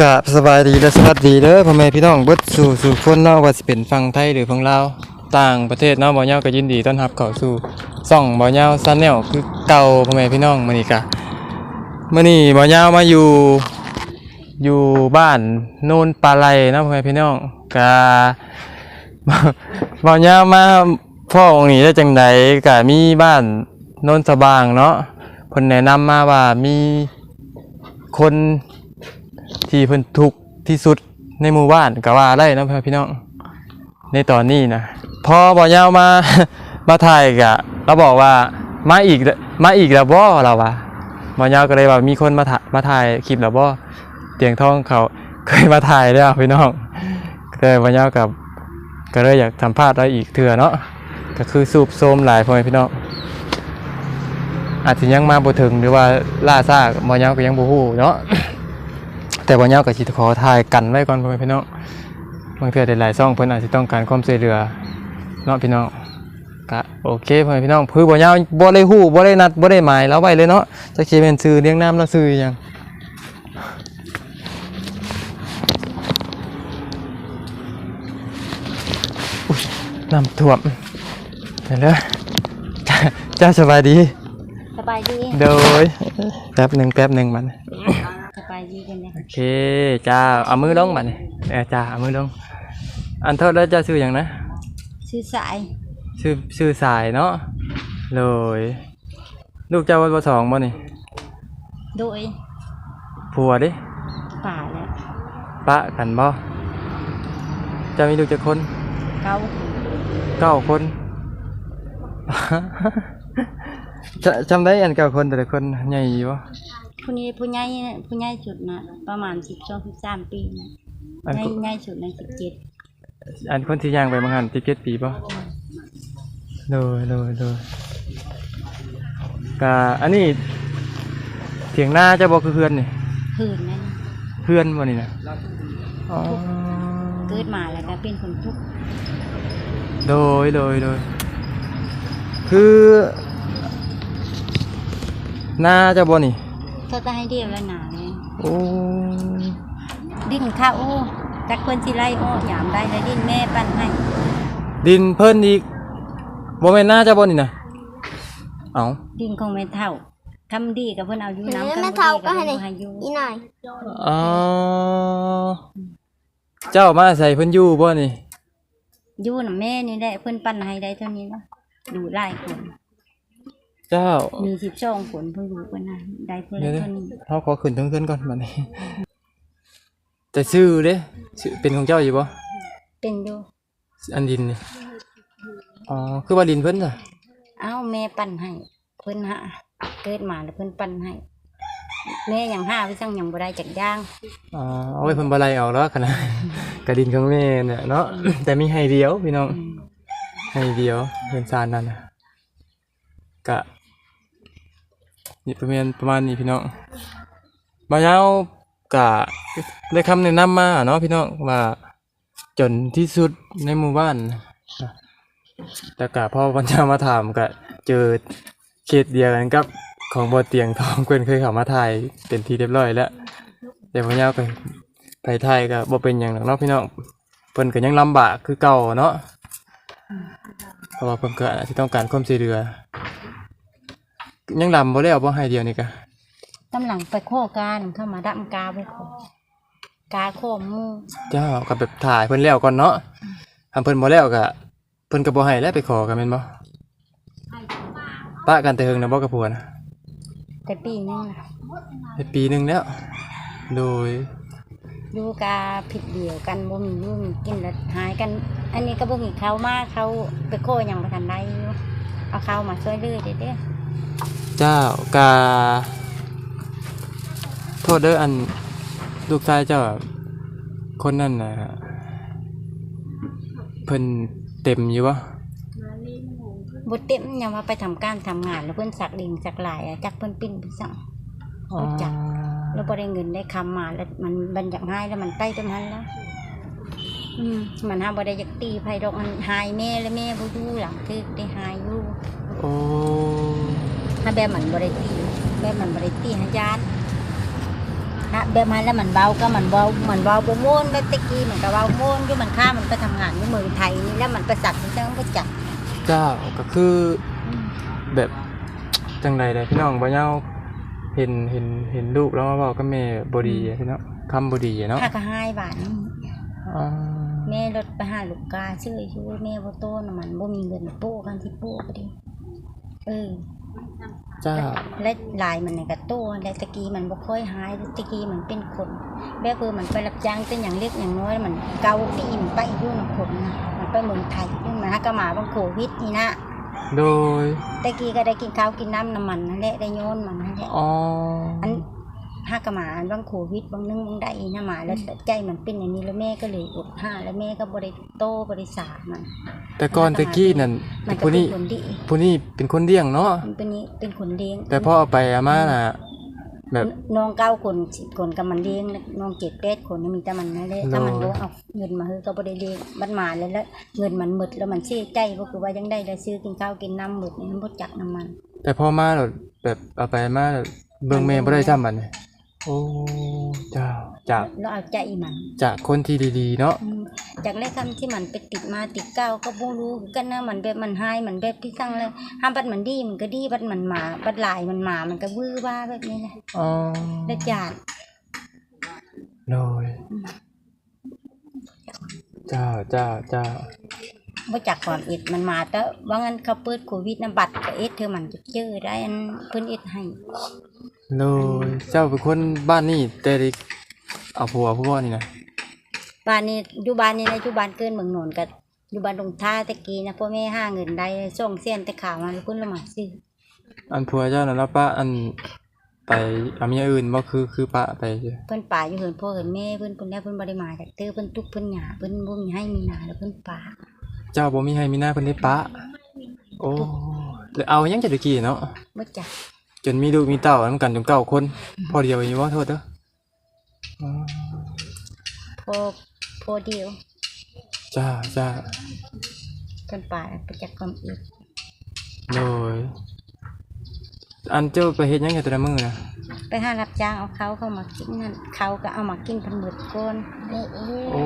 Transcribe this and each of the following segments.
กับสบายดีและสวัสดีเด้อพ่อแม่พี่น้องเบิดสู่สู่คนเนาะว่าสิเป็นฝั่งไทยหรือฝั่งลาวต่างประเทศเนาะบ่ยาก็ยินดีต้อนรับเข้าสู่ช่องบ่ยาซันแนลคือเก่าพ่อแม่พี่น้องมื้อนี้กะมื้อนี้บ่ยามาอยู่อยู่บ้านโนนปลาไหลเนาะพ่อแม่พี่น้องกะ บ่ยามาพ่อองค์นี้ได้จังไดกะมีบ้านโนนสะบางเนาะเพิ่นแนะนำมาว่ามีคน ที่เพิ่นทุกข์ที่สุดในหมู่บ้านก็ว่าได้นะพี่น้องในตอนนี้นะพอบ่ยาวมามาถ่ายกะเราบอกว่ามาอีกมาอีกแล้วบ่เราว่าบ่ยาวก็เลยว่ามีคนมาถ่ายมาถ่ายคลิปแล้วบ่เตียงทองเขาเคยมาถ่ายแล้วพี่น้องก็เลยบ่ยาวกับก็เลยอยากสัมภาษณ์เราอีกเถื่อเนาะก็คือสูบโซมหลายพ่อแพี่น้องอาจจะยังมาบ่ถึงหรือว่าล่าซ่าบ่ยาวก็ยังบ่ฮู้เนาะ แต่วันนี้ก็สิขอถ่ายกันไว้ก่อนพ่อแม่พี่น้องบางเทื่อหลายๆซ่องเพิ่นอาจจะต้องการความช่วยเหลือเนาะพี่น้องก็โอเคพ่อแม่พี่น้องคือบ่ยาวบ่ได้ฮู้บ่ได้นัดบ่ได้หมายแล้วไว้เลยเนาะจักสิเป็นชื่อเรียงนามแล้วชื่อหยังอุ๊ยน้ำท่วมเห็นเลยจ้าจ้าสบายดี สบายดี โดย แป๊บหนึ่งแป๊บหนึ่งมันสบาย ดีกันนะโอเคจ้าเอามือลงมาเนี่ยเออจ้าเอามือลง อันโทษแล้วจ้าชื่ออย่างนะชื่อสายชื่อชื่อสายเนาะเลยลูกเจ้าวันสองบ่นี่โดยผัวดิป่าและปะกันบ่เจะมีลูกจะคนเกาเก้าคน จะจำได้อันเก้าคนแต่ละคนใหญ่บ่ ผู้นี้ผู้ใหญ่ผู้ใหญ่สุดนะประมาณสิบสองสิบสามปีนะอันใหญ่คนใหญ่สุดในสิบเจ็ดอันคนที่ย่างไปบางหันที่เจ็ดปีบ่เลยเลยเลยกะอันนี้เถียงหน้าเจะบ่คือเพื่อนนี่พื้นนั่นเพื่อนบ่นี่นะอ๋อเกิดมาแล้วก็เป็นคนทุกข์โดยโดยโดยคือหน้าเจะบ่นี่ เขาจะให้เดียวแล้วหนาเลยโอ้ดิ้นข้าวโอ้จักคนสิไล่โอ้ยามได้แล้วดิ้นแม่ปั้นให้ ดินเพิ่นอีกบ่แม่นหน้าเจะบ่นี่นะเอ้าดิ้นของแม่เท่าคำดีกับเพิ่นเอาอยู่น้ำแม่คำบ่เท่าดีก็กับให้เพิ่นเลยบ่ให้อยู่อีหน่อยอ๋อเจ้ามาใส่เพิ่นอยู่บ่นี่อยู่น่ะแม่นี่แหละเพิ่นปั้นให้ได้เท่านี้นะดูไล่คน เจ้า มีสิบสองคนเพิ่งรู้กันนะได้เพิ่นเดี๋ยวเท่านี้ๆเฮาขอขึ้นทั้งเพิ่นก่อนบัดนี้ แต่ชื่อเด้ชื่อเป็นของเจ้าอยู่บ่เป็นอยู่อันดินนี่อ๋อคือว่าดินเพิ่นจ้ะเอ้าแม่ปั้นให้เพิ่นหาเกิดมาแล้วเพิ่นปั้นให้แม่ยังห้าพี่สั่งยังบ่ได้จักอย่างอ๋อเอาไว้เพิ่นบ่ไล่ออกแล้วขนาดกระดินของแม่เนี่ยเนาะ แต่มีให้เดียวพี่น้อง อืมให้เดียวเพิ่นซานนั่นน่ะกะ นี่ประมาณประมาณนี้พี่น้องมายาวกะได้คำแนะนำมาเนาะพี่น้องว่าจนที่สุดในหมู่บ้านแต่กะพ่อวันจะมาถามกะเจอเขตเดียวกันกับของบ่อเตียงทองเพิ่นเคยเข้ามาถ่ายเป็นทีเรียบร้อยแล้วแต่พอยาวก็ไปไทยก็บ่เป็นหยังหรอกเนาะพี่น้องเพิ่นก็ยังลำบากคือเก่าเนาะเพราะว่าเพิ่นก็อาจสิต้องการความช่วยเหลือ ยังลำบ่แล้วบ่ให้เดียวนี่ก็กำลังไปโคการเข้ามาดั้มกาไปโคกาโคหมูเจ้าก็แบบถ่ายเพิ่นแล้วก่อนเนาะทำเพิ่นบ่แล้วก็เพิ่นก็บ่ให้แล้วไปขอกันแม่นบ่ปะกันแต่เฮิงนะบ่กับผัวนะแต่ปีนึงนะได้ปีหนึงแล้ว โดยอยู่กาผิดเดียวกันบ่มีอยู่มีกินแล้วหายกัน อันนี้ก็บ่มีเขามาเขาไปโคยังบ่ทันได้อยู่เอาเขามาช่วยเหลือเด้เด้อ เจ้ากาโทษเด้ออันลูกชายเจ้าคนนั้นน่ะเพิ่นเต็มอยู่บ่บ่เต็มยังว่าไปทำการทำงาน แล้วเพิ่นสักลิงสักหลายอะจักเพิ่นปิ้นไปสั่งรู้จัก แล้วบ่ได้เงินได้คำมาแล้วมันมันอยากหายแล้วมันใกล้จะมันแล้วอืมมันหาบ่ได้อยากตีไผดอกมันหายแม่แล้วแม่บ่อยู่หลังทึกได้หายอยู่โอ้ ถ้าแบบมันบ่ได้ตีแบบมันบ่ได้ตีหายานถ้าแบบมันแล้วมันเบาก็มันเบามันเบาบ่ม่วนแบบตะกี้มันก็เบาม่วนอยู่มันค่ามันไปทำงานในเมืองไทยนี่แล้วมันไปสักที่จังก็จักเจ้าก็คือแบบจังใดเลยพี่น้องบ่เฮาเห็นเห็นเห็นลูกแล้วมาบอกกับแม่บ่ดีอะพี่น้องคำบ่ดีอะเนาะค่าก็ให้บาทนึงอ๋อแม่รถไปหาลูกกาชื่อชื่อแม่บ่โตน่ะมันบ่มีเงินโป้กันที่โป้ก็ดีเออ เจ้า และลายมันในกระตัวและตะกี้มันบ่ค่อยหายตะกี้มันเป็นคนแบบคือมันไปรับจ้างเป็นอย่างเล็กอย่างน้อยมันเกาปีมันไปอยู่นำคนนะมันไปเมืองไทยนี่มันหากะมาบางโควิดนี่นะโดยตะกี้ก็ได้กินข้าวกินน้ำน้ำมันนั่นแหละได้โยนมันนั่นแหละอ๋ออัน หากะมาบางโควิดบางนึงบางใดนะมาแล้วใจมันเป็นอย่างนี้แล้วแม่ก็เลยอดห้าแล้วแม่ก็บ่ได้โตบ่ได้สามันแต่ก่อนตะกี้นั่นมันก็ผู้เป็นี้นคนดีผู้นี้เป็นคนเลี้ยงเนาะมันเป็นนี้เป็นคนเลี้ยง แต่พอเอาไปอาม่าน่ะแบบน้องเก้าคนสิบคนกับมันเลี้ยงนะน้องเจ็ดแปดคนน่ะมีแต่มันนั่นแหละถ้ามันโอ้บ่เอาเงินมาเฮือก็บ่ได้เลี้ยงมันมาแล้วแล้วเงินมันหมดแล้วมันเสียใจก็คือว่ายังได้ได้ซื้อกินข้าวกินน้ำหมดนี่มันบ่จักน้ำมัน แต่พอมาแล้วแบบเอาไปอามาแล้วเบิ่งแม่บ่ได้ซ้ำบัดนี้ โอ้เจ้าจากแล้วเอาใจมันจากคนที่ดีๆ เนาะ อืมจากแรกคำที่มันไปติดมาติดเก้าก็บ่รู้กันนะมันแบบมันหายมันแบบที่สั่งเลยห้ามบัดมันดีมันก็ดีบัดมันมาบัดหลายมันมามันก็วื้อว่าแบบนี้แหละอ๋อแล้วจาดโดยเจ้าเจ้าเจ้าบ่จักความเอ็ดมันมาแต่ว่างั้นเขาเปิดโควิดนะบัตรก็เอ็ดเธอมันจะเจอได้อันเพิ่นเอ็ดให้ โดยเจ้าเป็นคนบ้านนี่แต่เด็กเอาผัวผู้บ่นี่นะบ้านนี้อยู่บ้านนี้นะอยู่บ้านเกินเมืองโนนกับอยู่บ้านตรงท่าตะกี้นะพ่อแม่ห้าเงินได้ส่งเส้นแต่ข่าวมาแล้วเพิ่นละมาซื้ออันผัวเจ้านั่นแล้วป้าอันไปเอาเมียอื่นบ่คือคือป้าไปเด้อเพิ่นป่าอยู่เหินพ่อเหินแม่เพิ่นเพิ่นแล้วเพิ่นบ่ได้มาจากเตอเพิ่นทุกข์เพิ่นหยาเพิ่นบ่มีให้มีนาแล้วเพิ่นป่าเจ้าบ่มีให้มีหน้าเพิ่นได้ป้าโอ้แล้วเอาหยังจะตะกี้เนาะบ่จัก จนมีลูกมีเต้านำกันจนเก้าคนพอเดียวอยู่บ่โทษเด้ออ๋อพ่อพ่อเดียวจ้าจ้าเพิ่นป่าไปจักความเอ็ดโดยอันเจ้าไปเฮ็ดหยังอยู่แต่ละมื้อนะไปหารับจ้างเอาเขาเข้ามากินนั่นเขาก็เอามากินเพิ่นหมดก่อนโอ้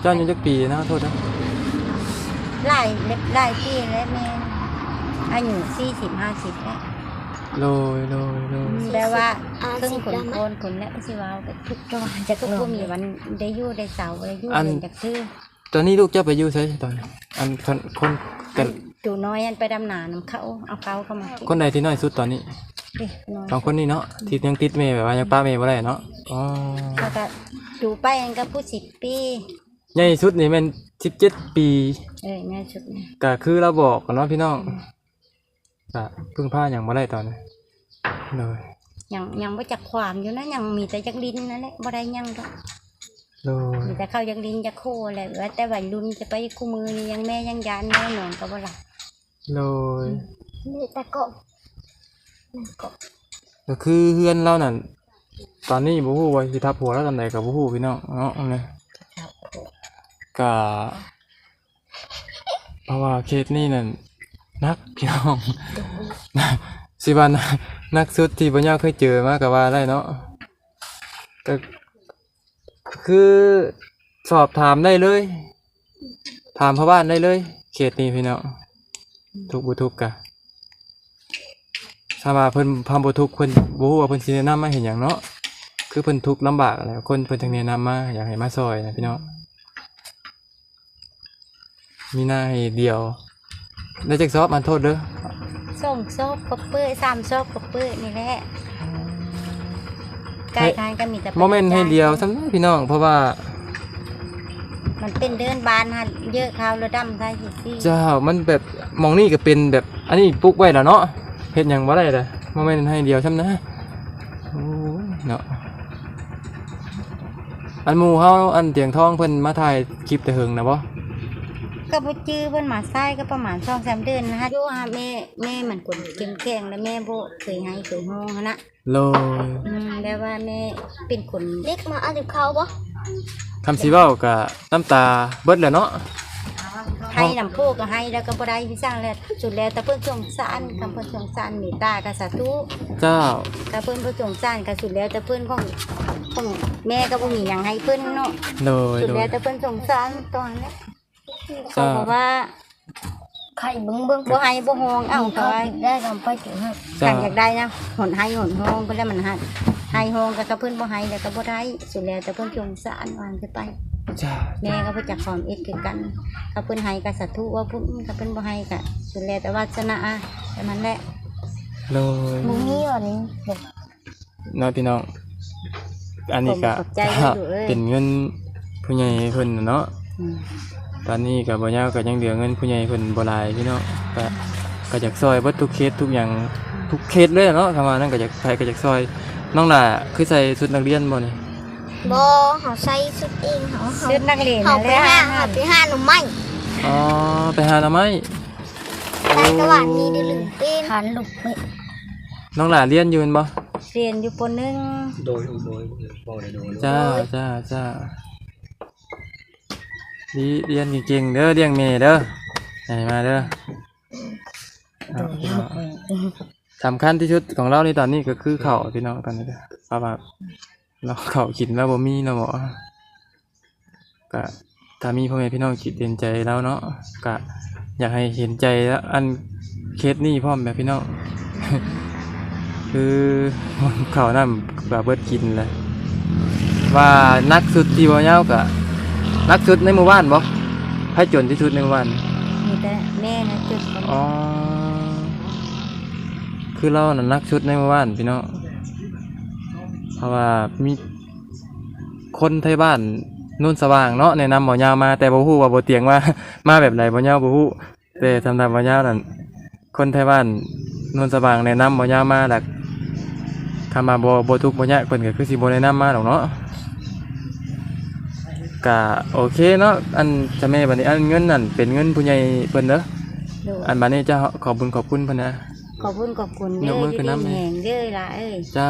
เจ้าอายุจักปีนะโทษนะหลายเล็บหลายปีแล้วแม่อายุ40 50แล้ว โดยโดยโดยแปลว่าเครื่องขนโคนขนและสิว้าวก็ทุกตัวจะก็บ่มีวันได้อยู่ได้เสาร์ได้อยู่เดินจากทื่อตอนนี้ลูกเจ้าไปอยู่ไสตอนนี้อันคนคนกันตูน้อยอันไปดำนานํเขาเอาเขาเข้ามากินคนใดที่น้อยสุดตอนนี้เด้น้อยสองคนนี้เนาะที่ยังติดเมย์แบบว่ายังป้าเมย์บ่ได้เนาะอ๋อแล้วก็ดูไปอันก็ผู้สิบปีใหญ่สุดนี่แมัน17ปีเอ้ยน่าสุดนะก็คือเราบอกกันเนาะพี่น้อง ก็พึ่งพาหยังบ่ได้ตอนนี้เลยยังยังบ่จักความอยู่นะยังมีแต่จักดินนั่นแหละบ่ได้หยังดอกเลยมีแต่เข้าจักดินจักโคแหละว่าแต่วัยรุ่นจะไปคู่มือนี่ยังแม่ยังยานแม่นอนก็บ่หลับเลยมีแต่กบกบก็คือเฮือนเรานั่นตอนนี้บ่ฮู้ว่าสิทับหัวเราตอนใดก็บ่ฮู้พี่น้องเนาะเนี่ยครับก็เพราะว่าเคสนี้นั่น นักพี่น้องสิว่านักนักสุดที่ปัญญาเคยเจอมาก็ว่าได้เนาะก็คือสอบถามได้เลย ถามพ่อบ้านได้เลย เขตนี้พี่น้องทุกบุทุกกะถ้าว่าเพิ่นพามบุทุกเพิ่นบ่ฮู้ว่าเพิ่นสิแนะนำมาเห็นหยังเนาะคือเพิ่นทุกข์ลำบากแล้วคนเพิ่นจังแนะนำมาอยากให้มาซอยนะพี่น้องมีหน้าให้เดียว ได้จักซอบมันโทษเด้อส่งซอกกบเปื้อสามซอกกบเปื้อนี่แหละใกล้ทางก็มีแต่โมเมนต์ให้เดียวสำหรับพี่น้อง เพราะว่า มันเป็นเดินบานฮะเยอะข้าวระดำไทยสิซี่เจ้ามันแบบหมองนี่ก็เป็นแบบ อันนี้ปลูกไว้แล้วเนาะเฮ็ดหยังบ่ได้เลยโมเมนต์ให้เดียวซ้ำนะโอ้ยเนาะอันหมู่เฮาอันเตียงทองเพิ่นมาถ่ายคลิปแต่เฮิงนะบ่ ก็บ่จื้อเพิ่นมาใส่ก็ประมาณ2 3เดือนนะฮะอยู่ฮะแม่แม่มันคนเก่งแข็งแล้วแม่บ่เคยให้เคยฮ้องหั้นนะโลยอืมแล้วว่าแม่เป็นคนเด็กมาเอาดิบเขาปะคำสิเว้าก็น้ำตาเบิดแล้วเนาะทให้นำผู้ก็ให้แล้วก็บ่ได้พี่สร้างแล้วสุดแล้วแต่เพิ่นสงสารคำเพิ่นสงสารเมตตาก็สาธุ เจ้าก็เพิ่นบ่สงสารก็สุดแล้วแต่เพิ่นของของแม่ก็บ่มีหยังให้เพิ่นเนาะโดยสุดโดแล้ยวแต่เพิ่นสงสารตอนนี้ เขาจ้าบอกว่าไข่เบิ้งเบิ้งบ่ให้บ่ฮองเอ้าเขาว่าได้กำไปถึงให้เจ้ากันอยากได้นะหนให้หนฮองเพิ่นแล้วมันหัดให้ฮองก็กระเพิ่นบ่ให้แล้วก็บ่ได้สุดแล้วแต่เพิ่นสงสารวางจะไปเจ้าแม่ก็บ่จักความเอ็ดคือกันก็เพิ่นให้ก็สาธุว่าเพิ่นก็เพิ่นบ่ให้ก็สุดแล้วแต่วาสนาแต่มันแหละโดยมึงนี่วันนี้บอกเนาะพี่น้องอันนี้ก็ขอบใจเด้อลูกเอ้ยเป็นเงินผู้ใหญ่เพิ่นน่ะเนาะอืม ตอนนี้ก็บ่ยาวก็ยังเหลือเงินผู้ใหญ่เพิ่นบ่หลายพี่น้องก็ก็อยากซอยเบิดทุกเคสทุกอย่างทุกเคสเลยเนาะคำว่านั้นก็อยากใครก็อยากซอยน้องน่ะคือใส่ชุดนักเรียนบ่นี่บอเขาใส่สุดเองเขาเขาชุดนักเรียนเขานั่นไปแหละห้าเขาไปห้าหนุ่มไม้อ๋อไปหาหน่อไม้แต่กระหว่างนี้ได้ลืมเป็นหันหลุกไปน้องหล่าเรียนอยู่แม่นบ่เรียนอยู่ปหนึงโดยโดยบ่ได้โดยจ้าจ้าจ้า ดีเรียนเก่งๆเด้อเลี้ยงแม่เด้อให้มาเด้อเอาพี่น้องสำคัญที่สุดของเราในตอนนี้ก็คือข้าวพี่น้องตอนนี้เด้อเพราะว่าเราข้าวกินแล้วบ่มีเนาะหมอก็ถ้ามีพ่อแม่พี่น้องคิดเห็นใจแล้วเนาะก็อยากให้เห็นใจแล้วอันเคสนี้พร้อมแบบพี่น้อง คือข้าวน้ำแบบเบิดกินเลยว่านักสุดที่บ่ยาวกะ นักสุดในหมู่บ้านบ่ให้จนที่สุดในหมู่บ้านมีแต่แม่นะจุดของอ๋อคือเราน่ะนักสุดในหมู่บ้านพี่น้องเพราะว่ามีคนไทยบ้านนุ่นสว่างเนาะแนะนำบ่ยาวมาแต่บ่ฮู้ว่าบ่เตียงว่า มาแบบไหนบ่ยาวบ่ฮู้แต่สำหรับบ่ยาวนั่นคนไทยบ้านนุ่นสว่างแนะนำบ่ยาวมาหลักคำมาบ่บ่ทุกข์บ่ยากเพิ่นก็คือสิบ่แนะนำมาดอกเนาะ ก็โอเคเนาะอันจะแม่บัดนี้อันเงินนั่นเป็นเงินผู้ใหญ่เพิ่นเด้อดูอันบัดนี้จะขอบคุญขอบคุณเพิ่นนะ ขอบคุณขอบคุณยเด้กอมือที่ขึ้นดีน้ำเลยแห่งเด้อล่ะเอ้ยจ้า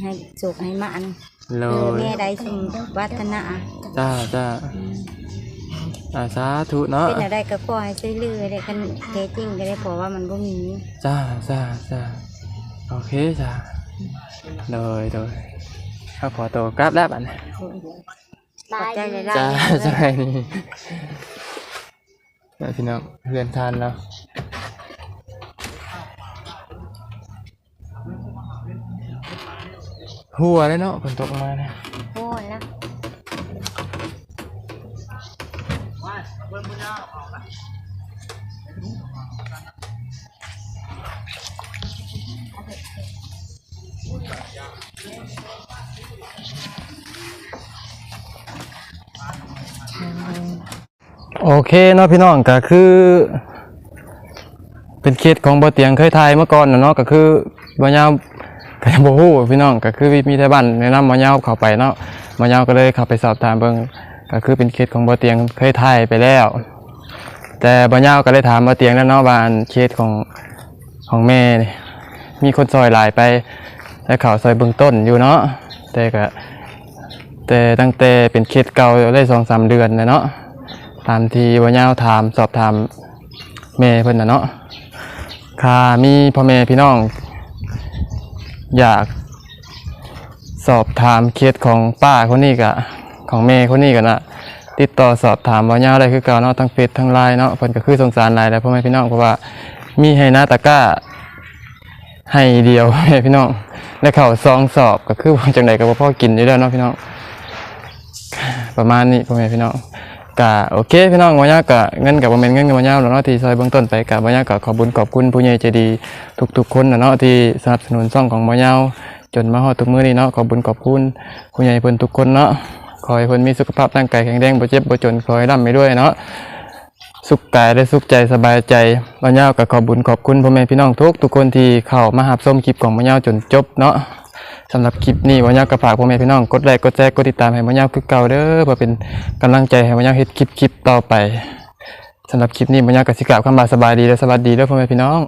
ให้สุขให้มันโลเออยแม่ได้สมวัฒนะจ้าจ้าอาสาธุเนาะเป็นอะไรก็ขอให้ช่วยเหลือได้กันแท้จริงก็ได้เพราะว่ามันบ่มี จ้าจ้าจ้าโอเคจ้าโดยโดยข้าขอตัวกลับแล้วบัดนี้ขอ บใจหลายจ้าๆจ้านี่แล้วพี่น้องเพื่อนทานแล้วหัวเลยเนาะฝนตกมาเนี่ยโอ้ยแล้ โอเคเนาะพี่น้องก็คือ เป็นเคสของบ่เตียงเคยทายเมื่อก่อนนะเนาะก็คือบ่ยาวก็ยังบ่ฮู้พี่น้องก็คือมีแต่บ้านแนะนำบ่ยาวเข้าไปเนาะบ่ยาวก็เลยเข้าไปสอบถามเบิ่งก็คือเป็นเคสของบ่เตียงเคยทายไปแล้ว แต่บ่ยาวก็เลยถามบ่เตียงแล้วเนาะว่าเคสของของแม่นี่มีคนซอยหลายไป และเขาซอยเบื้องต้นอยู่เนาะแต่ก็แต่ตั้งแต่เป็นเคสเก่าได้2-3เดือนแล้วเนาะ ตามที่ว่ายาถามสอบถามแม่เพิ่นนะเนาะค่ามีพ่อแม่พี่น้อง อยากสอบถามเคสของป้าคนนี้กะของแม่คนนี้กันนะติดต่อสอบถามว่ายาได้คือเก่าเนาะทั้งเฟซทั้งไลน์เนาะเพิ่นก็คือสงสารหลายแล้วพ่อแม่พี่น้องเพราะว่ามีให้หน้าตะก้าให้เดียวแม่พี่น้องและเข้าซองสอบก็คือว่าจังไดก็บ่พอกินอยู่แล้วเนาะพี่น้องประมาณนี้พ่อแม่พี่น้อง กะโอเคพี่น้องวันนี้กะเงินกับบ่แม่นเงินกับวันนี้แล้วเนาะที่ซอยเบื้องต้นไปกะวันนี้กะขอบุญขอบคุณผู้ใหญ่ใจดีทุกๆคนนะเนาะที่สนับสนุนช่องของบ่ยาวจนมาฮอดทุกมื้อนี้เนาะขอบุญขอบคุณผู้ใหญ่เพิ่นทุกคนเนาะขอให้เพิ่นมีสุขภาพร่างกายแข็งแรงบ่เจ็บบ่จนขอให้ร่ำไปด้วยเนาะสุขกายและสุขใจสบายใจบ่ยาวกะขอบุญขอบคุณพ่อแม่พี่น้องทุกทุกคนที่เข้ามารับชมคลิปของบ่ยาวจนจบเนาะ สำหรับคลิปนี้วันยาวก็ฝากพ่อแม่พี่น้องกดไลค์กดแชร์กดติดตามให้วันยาวคือเก่าเด้อเพื่อเป็นกำลังใจให้วันยาวเฮ็ดคลิปคลิปต่อไปสำหรับคลิปนี้วันยาวก็สิกล่าวคำว่าสบายดีและสวัสดีเด้อพ่อแม่พี่น้อง